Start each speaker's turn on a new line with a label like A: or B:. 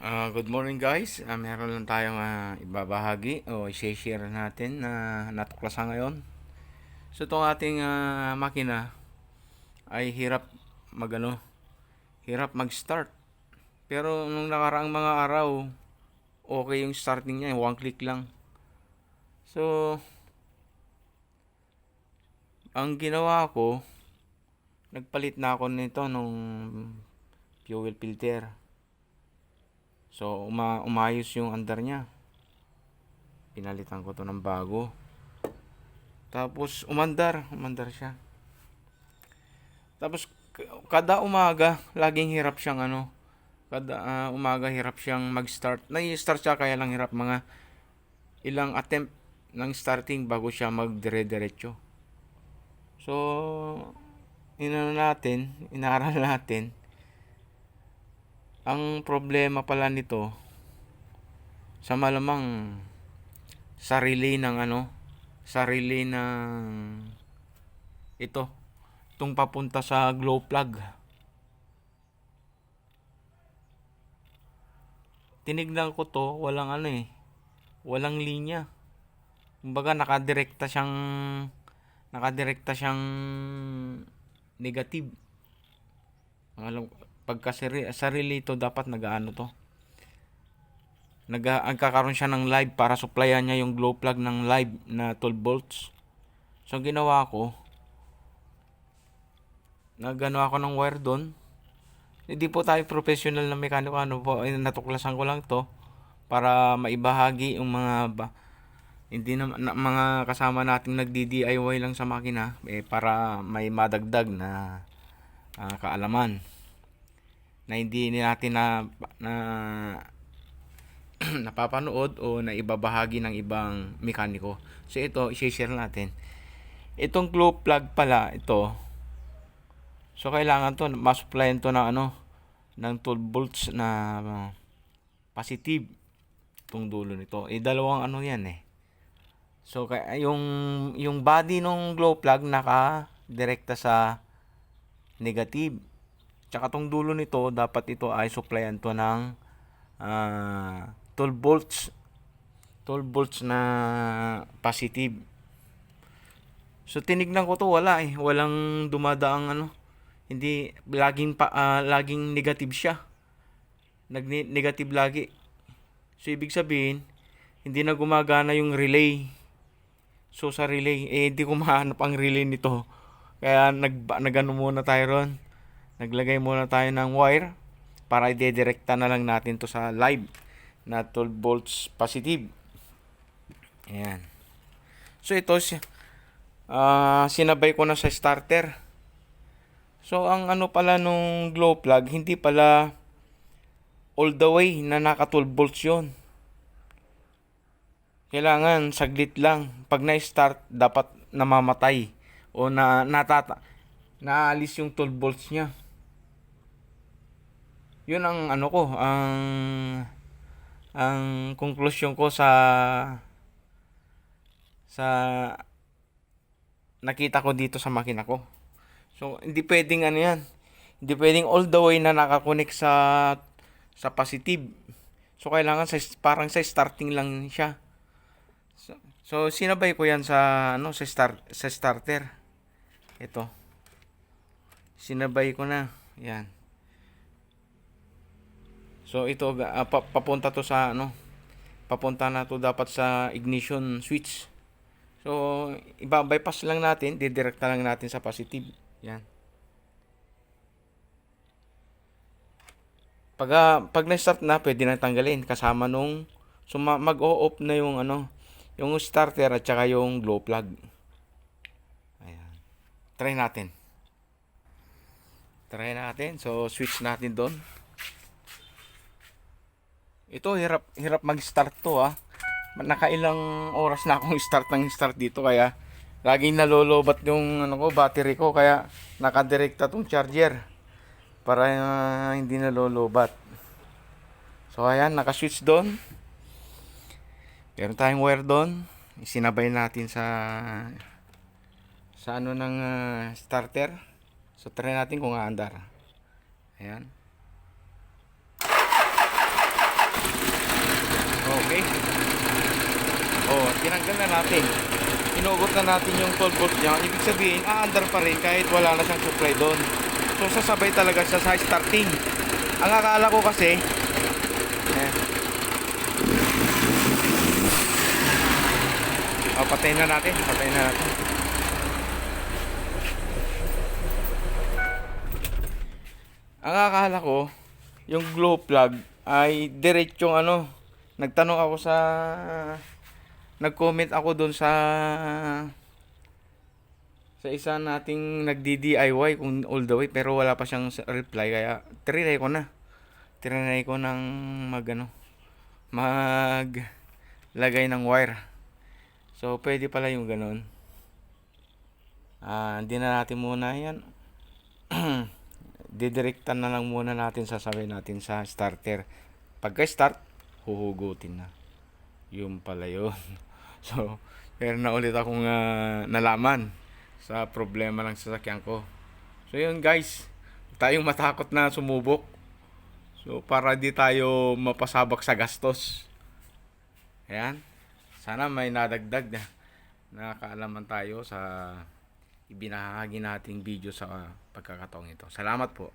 A: Ah, good morning guys. Ah, meron lang tayong ah, ibabahagi o i-share natin na natuklasan ngayon. So itong ating ah, makina ay hirap magano, hirap mag-start. Pero nung nakaraang mga araw, okay yung starting niya, one click lang. So ang ginawa ko, nagpalit na ako nito nung fuel filter. So, uma umayos yung andar niya. Pinalitan ko to ng bago. Tapos, umandar. Umandar siya. Tapos, kada umaga, laging hirap siyang ano, kada ah, umaga hirap siyang mag-start. Nai-start siya kaya lang hirap mga ilang attempt ng starting bago siya magdire-diretso. So, inano natin, inaral natin, ang problema pala nito, sa malamang sarili ng ano, sarili ng ito, itong papunta sa glow plug. Tinignan ko to, walang ano eh, walang linya. Kumbaga nakadirekta siyang nakadirekta siyang negative. Ang alam pagka sari- sarili ito dapat nagaano to. Nag kakaroon siya ng live para supplyan niya yung glow plug ng live na 12 volts. So ang ginawa ko, nagano ako ng wire doon. Hindi po tayo professional na mekaniko ano po, eh, natuklasan ko lang to para maibahagi yung mga ba, hindi na, na- mga kasama nating nagdi-DIY lang sa makina eh, para may madagdag na ah, kaalaman na hindi natin na, na napapanood o na ibabahagi ng ibang mekaniko. So ito, i-share natin. Itong glow plug pala, ito. So kailangan to, masupplyan to ng ano, ng 12 volts na uh, positive itong dulo nito. Eh dalawang ano yan eh. So kaya yung yung body ng glow plug naka direkta sa negative. Tsaka tong dulo nito, dapat ito ay supplyan to ng ah, 12 volts. 12 volts na positive. So tinignan ko to wala eh, walang dumadaang ano. Hindi laging pa ah, laging negative siya. Nag negative lagi. So ibig sabihin, hindi na gumagana yung relay. So sa relay, eh hindi ko mahanap ang relay nito. Kaya nag nagano muna tayo ron. Naglagay muna tayo ng wire para i-direkta na lang natin to sa live na 12 volts positive. Ayan. So ito ah sinabay ko na sa starter. So ang ano pala nung glow plug, hindi pala all the way na naka 12 volts 'yon. Kailangan saglit lang. Pag na-start, dapat namamatay o na natata naalis yung 12 volts niya. Yun ang ano ko, ang ang conclusion ko sa sa nakita ko dito sa makina ko. So, hindi pwedeng ano yan. Hindi pwedeng all the way na nakakonek sa sa positive. So, kailangan sa, parang sa starting lang siya. So, so sinabay ko yan sa ano sa start sa starter. Ito. Sinabay ko na. Yan. So ito pa- papunta to sa ano papunta na to dapat sa ignition switch. So iba-bypass lang natin, didirekta lang natin sa positive. Yan. Pag ah, pag na-start na, pwede na tanggalin kasama nung so ma- mag-o-off na yung ano, yung starter at saka yung glow plug. Ayan. Try natin. Try natin. So switch natin doon. Ito hirap hirap mag-start to ah. Nakailang oras na akong start ng start dito kaya laging nalolobat yung ano ko battery ko kaya nakadirekta tong charger para ah, hindi nalolobat. So ayan, naka-switch doon. Meron tayong wire doon. Isinabay natin sa sa ano ng ah, starter. So try natin kung aandar. Ayan. Tinanggal na natin. Inugot na natin yung 12 volts niya. Ibig sabihin, aandar pa rin kahit wala na siyang supply doon. So, sasabay talaga siya sa starting. Ang akala ko kasi, eh, oh, patayin na natin. Patayin na natin. Ang akala ko, yung glow plug ay diretsong ano, nagtanong ako sa nag-comment ako doon sa sa isa nating nagdi-DIY kung all the way pero wala pa siyang reply kaya trinay ko na. Trinay ko ng mag ano, mag lagay ng wire. So pwede pala yung ganun. Ah, hindi na natin muna 'yan. Didirektan na lang muna natin sasabay natin sa starter. Pagka-start, huhugutin na. Yung pala yun. So, meron na ulit akong ah, nalaman sa problema ng sasakyan ko. So, yun guys. Tayong matakot na sumubok. So, para di tayo mapasabak sa gastos. Ayan. Sana may nadagdag na nakakaalaman tayo sa ibinahagi nating video sa pagkakataong ito. Salamat po.